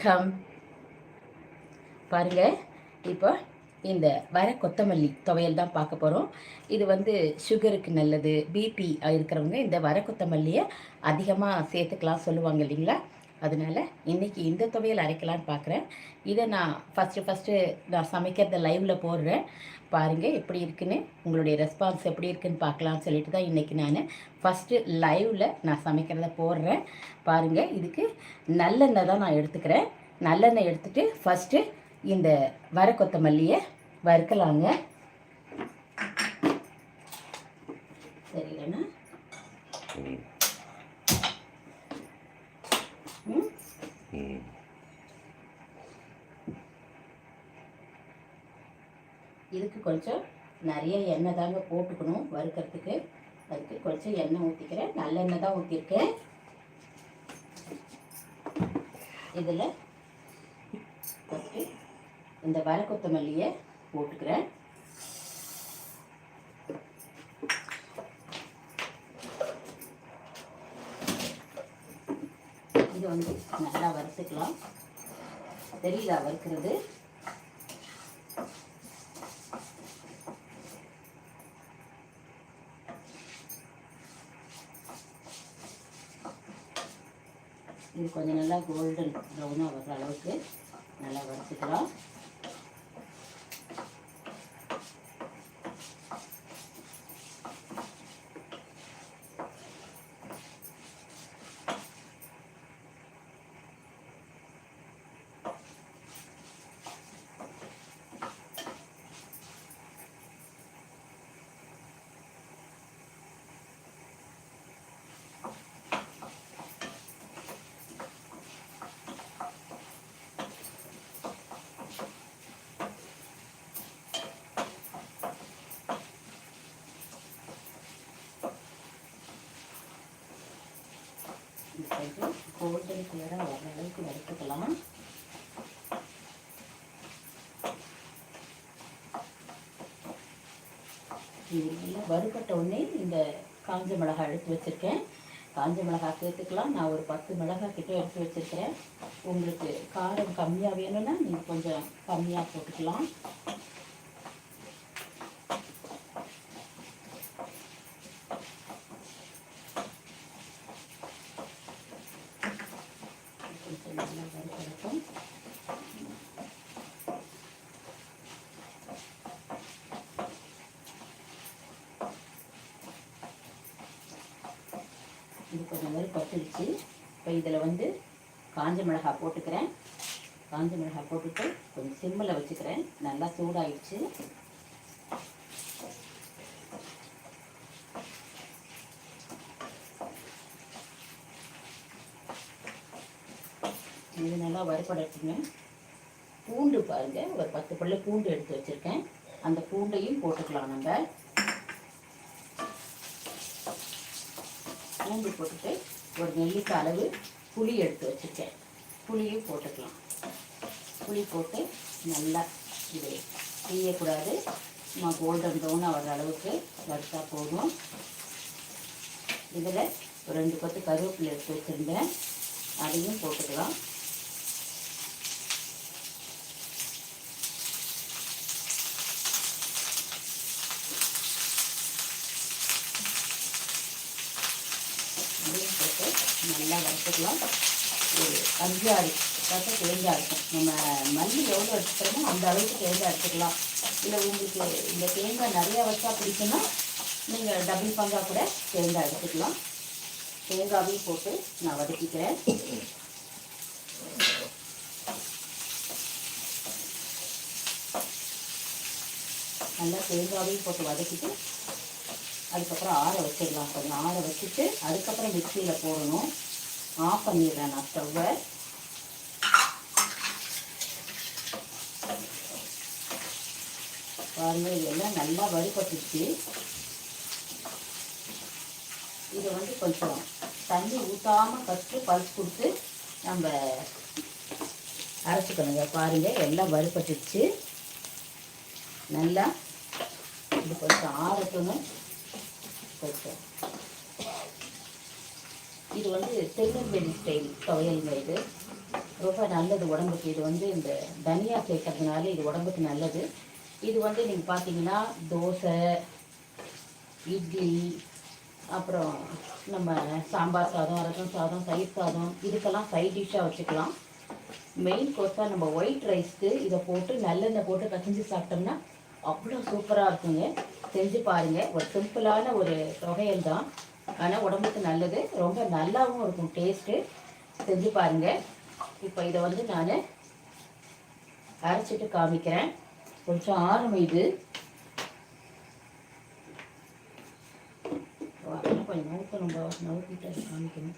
வணக்கம் பாருங்க இப்போ இந்த வர கொத்தமல்லி துவையல் தான் பார்க்க போகிறோம் இது வந்து சுகருக்கு நல்லது பிபி இருக்கிறவங்க இந்த வர கொத்தமல்லியை அதிகமாக சேர்த்துக்கலாம் சொல்லுவாங்க இல்லைங்களா? அதனால இன்றைக்கி இந்த துவையல் அரைக்கலான்னு பார்க்குறேன் இதை நான் ஃபஸ்ட்டு ஃபஸ்ட்டு நான் சமைக்கிறத லைவில் போடுறேன். பாருங்கள் எப்படி இருக்குன்னு உங்களுடைய ரெஸ்பான்ஸ் எப்படி இருக்குன்னு பார்க்கலாம்னு சொல்லிட்டு தான் இன்றைக்கி நான் ஃபஸ்ட்டு லைவில் நான் சமைக்கிறத போடுறேன். பாருங்கள் இதுக்கு நல்லெண்ணெய் தான் நான் எடுத்துக்கிறேன். நல்லெண்ணெய் எடுத்துகிட்டு ஃபஸ்ட்டு இந்த வர கொத்தமல்லியை வறுக்கலாங்க. இதுக்கு கொஞ்சம் நிறைய எண்ணெய் தாங்க போட்டுக்கணும் வறுக்கிறதுக்கு. அதுக்கு கொஞ்சம் எண்ணெய் ஊற்றிக்கிறேன் நல்லெண்ணெய் தான் ஊற்றிருக்கேன் இதில் ஃபஸ்ட்டு இந்த வர கொத்தமல்லியை போட்டுக்கிறேன். இது வந்து நல்லா வறுத்துக்கலாம். தெரியல வறுக்கிறது? கொஞ்சம் நல்லா கோல்டன் ப்ரௌனாக வர்ற அளவுக்கு நல்லா வறுத்துக்கலாம். இது கோல்டன் கலராக வர்ற அளவுக்கு வறுத்துக்கலாம் நல்லா வறுபட்ட உடனே இந்த காஞ்ச மிளகாய் எடுத்து வச்சுருக்கேன். காஞ்ச மிளகாய் சேர்த்துக்கலாம். நான் ஒரு பத்து மிளகாய் கிட்ட எடுத்து வச்சுருக்கிறேன். உங்களுக்கு காரம் கம்மியாக வேணும்னா நீங்கள் கொஞ்சம் கம்மியாக போட்டுக்கலாம் கொஞ்சம் நல்லா வறுபடட்டும் இது கொஞ்சம் மாதிரி பட்டுடுச்சு இப்போ இதில் வந்து காஞ்ச மிளகாய் போட்டுக்கிறேன். காஞ்ச மிளகாய் போட்டுட்டு கொஞ்சம் சிம்மில் வச்சுக்கிறேன். நல்லா சூடாகிடுச்சு இது நல்லா வறுபடட்டுங்க. பூண்டு பாருங்கள் ஒரு பத்து பல்லு பூண்டு எடுத்து வச்சுருக்கேன். அந்த பூண்டையும் போட்டுக்கலாம் நம்ம. பூண்டு போட்டுட்டு ஒரு நெல்லிக்காய் அளவு புளி எடுத்து வச்சுருக்கேன் புளியும் போட்டுக்கலாம். புளி போட்டு நல்லா இது செய்யக்கூடாது. நம்ம கோல்டன் ப்ரௌன் ஆகிற அளவுக்கு வறுத்தா போதும். இதில் ஒரு ரெண்டு பத்து கருவேப்பிலை எடுத்து வச்சுருந்தேன். அதையும் போட்டுக்கலாம். நல்லா வறுத்துக்கலாம். ஒரு அஞ்சாறு பார்த்தா தேங்காய் இருக்கும் நம்ம மல்லி எவ்வளோ எடுத்துக்கிறோமோ அந்த அளவுக்கு தேங்காய் எடுத்துக்கலாம் இல்லை உங்களுக்கு இந்த தேங்காய் நிறையா வச்சா பிடிக்குன்னா நீங்கள் டபுள் பங்காக கூட தேங்காய் எடுத்துக்கலாம். தேங்காவையும் போட்டு நான் வதக்கிக்கிறேன். நல்லா தேங்காவையும் போட்டு வதக்கிட்டு அதுக்கப்புறம் ஆற வச்சிடலாம். கொஞ்சம் ஆற வச்சுட்டு அதுக்கப்புறம் மிக்சியில் போடணும். ஆஃப் பண்ணிடுறேன் நான் ஸ்டவ்வை பாருங்கள் இதெல்லாம் நல்லா வறுபட்டுச்சு இதை வந்து கொஞ்சம் தண்ணி ஊற்றாமல் ஃபஸ்ட்டு பல்ஸ் கொடுத்து நம்ம அரைச்சிக்கணுங்க. பாருங்கள் எல்லாம் வறுபட்டுச்சு நல்லா இது கொஞ்சம் ஆறட்டும். கொஞ்சம். இது வந்து திருநெல்வேலி ஸ்டைல் துவையலுங்க இது. ரொம்ப நல்லது உடம்புக்கு. இது வந்து இந்த தனியா சேர்க்கறதுனால இது உடம்புக்கு நல்லது. இது வந்து நீங்கள் பார்த்தீங்கன்னா தோசை இட்லி அப்புறம் நம்ம சாம்பார் சாதம் ரசம் சாதம் தயிர் சாதம் இதுக்கெல்லாம் சைட் டிஷ்ஷாக வச்சுக்கலாம். மெயின் கோர்ஸாக நம்ம ஒயிட் ரைஸ்க்கு இதை போட்டு நல்லெண்ணெய் போட்டு கசிஞ்சு சாப்பிட்டோம்னா அவ்வளோ சூப்பராக இருக்குங்க. செஞ்சு பாருங்கள் ஒரு சிம்பிளான ஒரு தொகையல் தான். ஆனால் உடம்புக்கு நல்லது. ரொம்ப நல்லாவும் இருக்கும். டேஸ்ட்டு செஞ்சு பாருங்கள் இப்போ இதை வந்து நான் அரைச்சிட்டு காமிக்கிறேன். கொஞ்சம் ஆறும் இது. கொஞ்சம் நவுக்கணும் நவுக்கிட்டு காமிக்கணும்.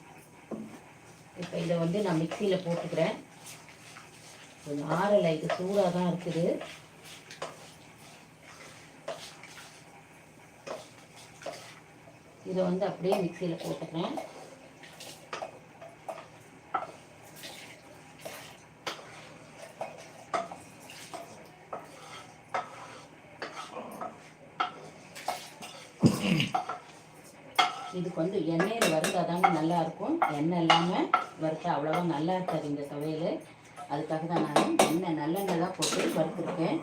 இப்போ இதை வந்து நான் மிக்சியில் போட்டுக்கிறேன். கொஞ்சம் ஆறலை இது சூடாக தான் இருக்குது. இதை வந்து அப்படியே மிக்சியில் போட்டுக்கிறேன். இதுக்கு வந்து எண்ணெயில் வறுத்தால் தாங்க நல்லாயிருக்கும் எண்ணெய் இல்லாமல் வறுத்தா அவ்வளோவா நல்லா இருக்காது இந்த துவையல். அதுக்காக தான் நான் எண்ணெய் நல்லெண்ணெய் தான் போட்டு வறுத்துருக்கேன்.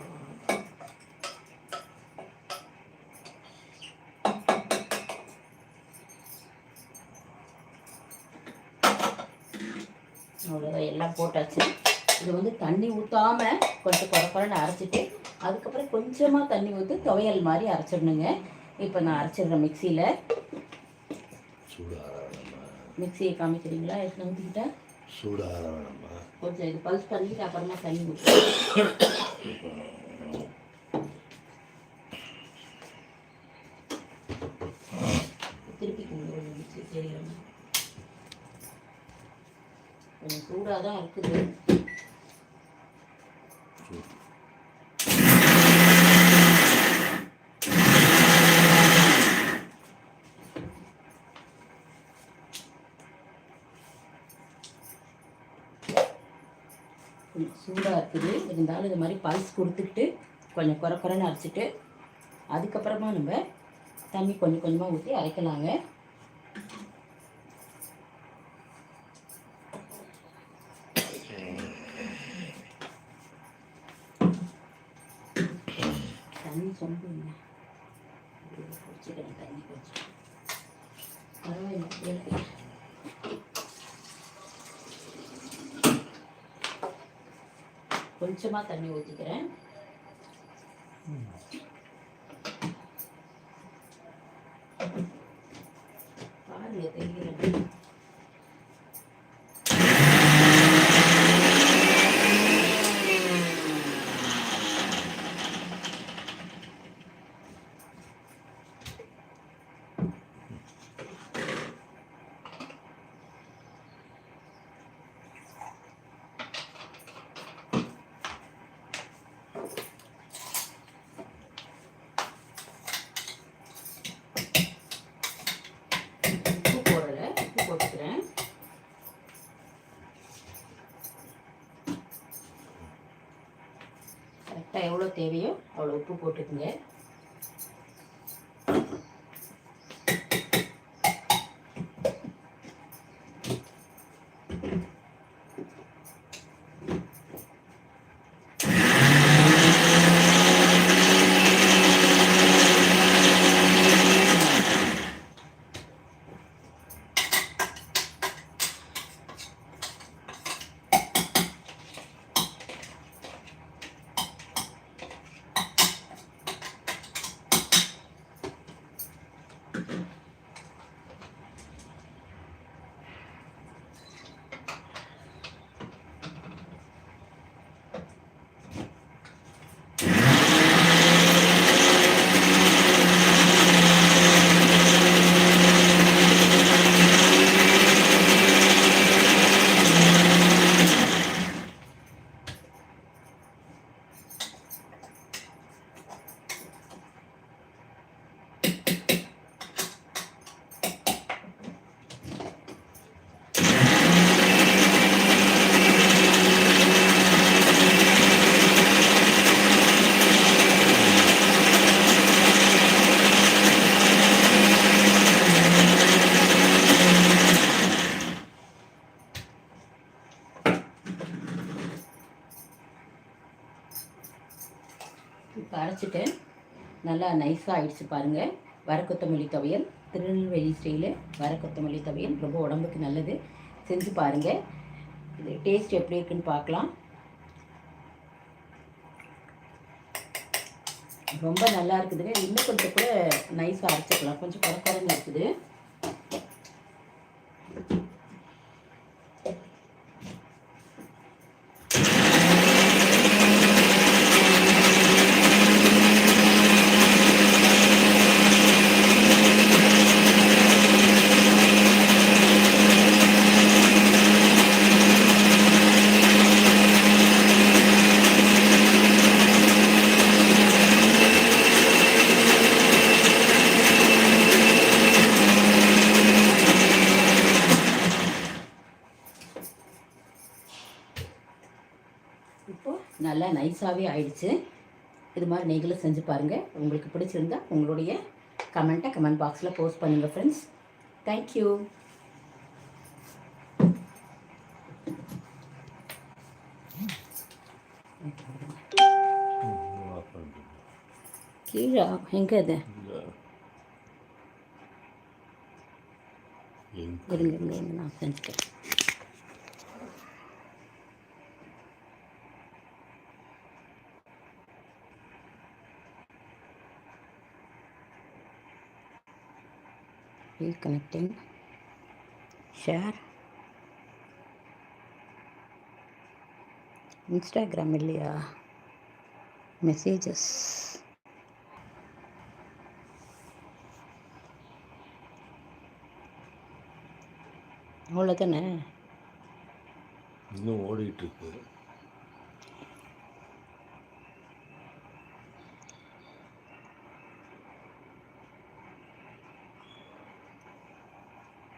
அவ்வளோதான் எல்லாம் போட்டாச்சு. இது வந்து தண்ணி ஊற்றாம கொஞ்சம் குறை குறைன்னு அரைச்சிட்டு அதுக்கப்புறம் கொஞ்சமாக தண்ணி ஊற்றி துவையல் மாதிரி அரைச்சிடணுங்க. இப்போ நான் அரைச்சிடுறேன் மிக்சியில். மிக்சியை காமிக்கிறீங்களா? ஊற்றிக்கிட்டா சூடாக வேணாமா கொஞ்சம் இது பல்ஸ் பண்ணிட்டு அப்புறமா தண்ணி ஊற்றி திருப்பி மிக்சி தெரியல கொஞ்சம் சூடாக தான் இருக்குது சூடாக இருக்குது. இருந்தாலும் இது மாதிரி பல்ஸ் கொடுத்துக்கிட்டு கொஞ்சம் குறை குறைன்னு அரைச்சிட்டு அதுக்கப்புறமா நம்ம தண்ணி கொஞ்சம் கொஞ்சமாக ஊற்றி அரைக்கலாங்க தண்ணி சொம்புங்க குடிச்சுக்கிறேன் தண்ணி கொஞ்சம் பரவாயில்ல இருக்கு. கொஞ்சமாக தண்ணி ஊற்றிக்கிறேன் பாருங்க தெரிகிறது உப்பு போடலை உப்பு போட்டுக்கிறேன் கரெக்டாக எவ்வளோ தேவையோ அவ்வளோ உப்பு போட்டுக்குங்க. அரைச்சிட்டேன் நல்லா நைஸாக ஆயிடுச்சு பாருங்கள் வர கொத்தமல்லி துவையல் திருநெல்வேலி ஸ்டைலில் வர கொத்தமல்லி துவையல். ரொம்ப உடம்புக்கு நல்லது. செஞ்சு பாருங்கள் இது டேஸ்ட் எப்படி இருக்குன்னு பார்க்கலாம். ரொம்ப நல்லா இருக்குதுங்க. இன்னும் கொஞ்சம் கூட நைஸாக அரைச்சிக்கலாம். கொஞ்சம் குறக்குறன்னு இருக்குது இப்போது நல்லா நைஸாகவே ஆயிடுச்சு. இது மாதிரி நீங்களும் செஞ்சு பாருங்கள் உங்களுக்கு பிடிச்சிருந்தா உங்களுடைய கமெண்ட்டை கமெண்ட் பாக்ஸில் போஸ்ட் பண்ணுங்கள் ஃப்ரெண்ட்ஸ் தேங்க்யூ கீழே எங்கே அது இருங்க நான் செஞ்சுட்டேன் connecting share. இன்ஸ்டாகிராம் இல்லையா? மெசேஜஸ் அவ்வளோதானே இன்னும் ஓடிட்டு இருக்கு.